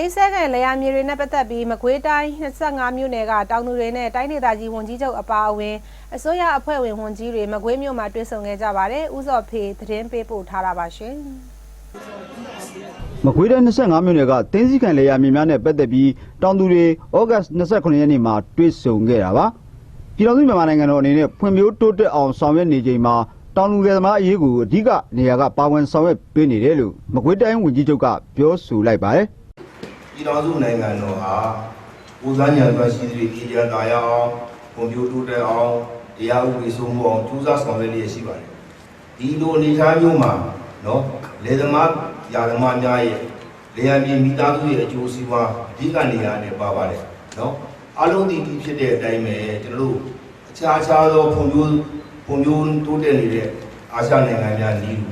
သိမ်းဆဲကန်လေယာမြေတွေနဲ့ပတ်သက်ပြီးမကွေးတိုင်း25မြို့နယ်ကတောင်သူတွေနဲ့တိုင်းဒေသကြီးဝန်ကြီးချုပ်အပါအဝင်အစိုးရအဖွဲ့ဝင်ဝန်ကြီးတွေမကွေးမြို့မှာတွေ့ဆုံခဲ့ကြပါတယ်။ဥစော်ဖေသတင်းပေးပို့ထားတာပါရှင်။မကွေးတိုင်း25မြို့နယ်ကတင်းစည်းခံလေယာမြေများနဲ့ပတ်သက်ပြီးတောင်သူတွေဩဂတ်29ရက်နေ့မှာတွေ့ဆုံခဲ့တာပါပြည်တော်စုမြန်မာနိုင်ငံတော်အနေနဲ့ဖွံ့ဖြိုးတိုးတက်အောင်ဆောင်ရွက်နေချိန်မှာတောင်သူလယ်သမားအရေးကိုအဓိကနေရာကပါဝင်ဆောင်ရွက်ပေးနေတယ်လို့မကွေးတိုင်းဝန်ကြီးချုပ်ကပြောဆိုလိုက်ပါတယ် ပြည်တော်စုနိုင်ငံတော်ဟာကိုယ်စားညံစွာရှိသည့်ပြည်ပြန်သာရအောင်ကွန်ပျူတာတက်အောင်တရားဥပဒေစိုးမိုးအောင်ကြိုးစားဆောင်ရွက်လျက်ရှိပါတယ်ဒီလိုအနေအထားမျိုးမှာနော်လေသမားယာသမားများရဲ့လေယာဉ်ပြည်မိသားစုရဲ့အကျိုးစီးပွားအဓိကနေရာနဲ့ပါပါတယ်နော်အလုံးတည်တည်ဖြစ်တဲ့အတိုင်းပဲကျွန်တော်တို့အခြားခြားသောဖွံ့ဖြိုးဖွံ့ဖြိုးတိုးတက်နေတဲ့အာရှနိုင်ငံများနီးလူ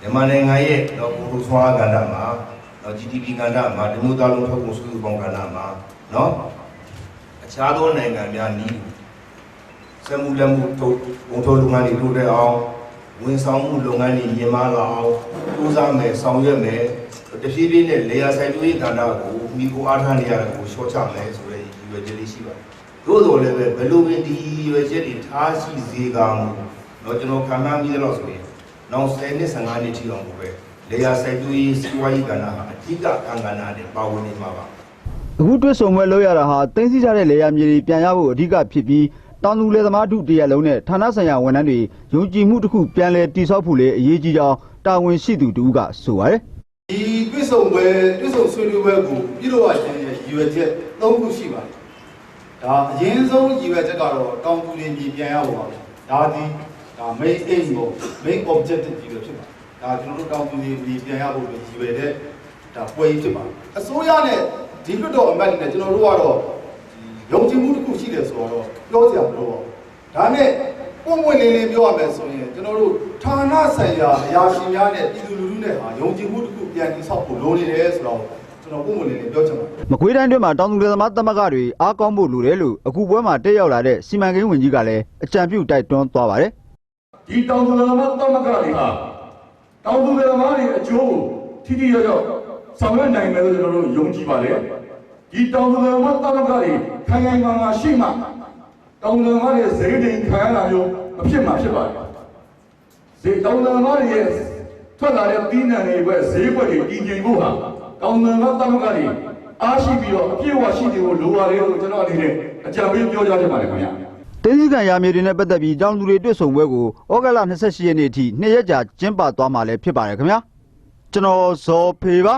မြန်မာနိုင်ငံရဲ့တော့ကိုယ်လိုဆွာကဏ္ဍမှာ နော် GDP ကဏ္ဍမှာဒီမျိုးသားလုံးထုတ်ကုန်စုစုပေါင်းကဏ္ဍမှာနော်အခြားသောနိုင်ငံများနီးစက်မှုလက်မှုထုတ်ကုန်ထုတ်လုပ်ငန်းတွေတိုးတက်အောင်ဝန်ဆောင်မှုလုပ်ငန်းတွေမြင့်မားလာအောင်ကြိုးစားမယ်ဆောင်ရွက်မယ်တဖြည်းဖြည်းနဲ့လေယာဆိုင်တွေးကဏ္ဍကိုမိကိုအားထားနေရတဲ့ကိုရှော့ချမယ်ဆိုတဲ့ရည်ရွယ်ချက်လေးရှိပါတယ်။သို့တော်လည်းပဲဘယ်လိုပင်ဒီရည်ရွယ်ချက်တွေထားရှိစေကမူတော့ကျွန်တော်ခံမှန်းပြီးတော့ဆိုရင်နောက်10နှစ်15နှစ်ထိအောင်ကိုပဲ လေယာဆိုင်တွေးစီးပွားရေးကဏ္ဍဟာအဓိကကဏ္ဍနဲ့ပါဝင်နေမှာပါ။အခုတွေ့ဆုံပွဲလုပ်ရတာဟာတင်းစည်းကြတဲ့လေယာမြေတွေပြန်ရဖို့အဓိကဖြစ်ပြီးတောင်သူလယ်သမားတို့တရက်လုံးနဲ့ဌာနဆိုင်ရာဝန်ထမ်းတွေယုံကြည်မှုတစ်ခုပြန်လည်တည်ဆောက်ဖို့လေအရေးကြီးကြောင်းတာဝန်ရှိသူတူကဆိုပါတယ်ဒီတွစ်ဆုံပွဲတွစ်ဆုံဆွေးနွေးပွဲကိုပြုလုပ်ရခြင်းရဲ့ရည်ရွယ်ချက်၃ခုရှိပါတယ်။ဒါအရင်ဆုံးရည်ရွယ်ချက်ကတော့တောင်သူတွေပြည်ပြန်ရဖို့ပါပဲ။ဒါဒီဒါ main aim ကို main objective ကြီးပဲဖြစ်ပါတယ်။ ဒါကျွန်တော်တို့တောင်သူတွေပြည်ပြန်ရဖို့ရည်ရွယ်တဲ့ဒါပွဲကြီးဖြစ်ပါတယ်။အစိုးရနဲ့ဒီလွတ်တော်အမတ်တွေနဲ့ကျွန်တော်တို့ကတော့ဒီယုံကြည်မှုတစ်ခုရှိတယ်ဆိုတော့ပြောစရာမလိုပါဘူး။ဒါနဲ့ပုံဝင်လေးလေးပြောရမယ်ဆိုရင်ကျွန်တော်တို့ဌာနဆိုင်ရာအရာရှိများနဲ့ပြည်သူလူထုနဲ့ဟာယုံကြည်မှုတစ်ခုပြန်တည်ဆောက်ဖို့လိုနေတယ်ဆိုတော့ကျွန်တော်ပုံဝင်လေးလေးပြောချင်ပါတယ်မကွေးတိုင်းတွင်းမှာတောင်သူလယ်သမားသမဂ္ဂတွေအားကောင်းဖို့လိုတယ်လို့အခုပွဲမှာတက်ရောက်လာတဲ့စီမံကိန်းဝန်ကြီးကလည်းအကြံပြုတိုက်တွန်းသွားပါတယ်ဒီတောင်သူလယ်သမားသမဂ္ဂတွေဟာ တောင်သူလယ်သမားတွေအကျိုးကိုထိထိရောက်ရောက်ဆောင်ရွက်နိုင်မယ်လို့ကျွန်တော်တို့ယုံကြည်ပါတယ်ဒီတောင်သူလယ်သမားသမဂ္ဂတွေခိုင်ခိုင်မာမာရှိမှတောင်သူလယ်သမားတွေဇေယျတင်ခံရတာမျိုးမဖြစ်မှာဖြစ်ပါတယ်ဇေတောင်သူလယ်သမားတွေရဲ့ထွက်လာတဲ့ပြီးနှံတွေပဲဈေးကွက်တွေတည်ငြိမ်ဖို့ဟာတောင်သူလယ်သမားသမဂ္ဂတွေအားရှိပြီးတော့အပြည့်အဝရှိနေဖို့လိုပါတယ်လို့ကျွန်တော်အနေနဲ့အကြံပေးပြောကြားချင်ပါတယ်ခင်ဗျာ တင်းစည်းခံရာမြေတွေနဲ့ပတ်သက်ပြီးတောင်သူတွေတွေ့ဆုံပွဲကိုဩဂတ်လ28ရက်နေ့အထိနှစ်ရက်ကြာကျင်းပသွားမှာလည်းဖြစ်ပါတယ်ခင်ဗျာကျွန်တော်ဇော်ဖေပါ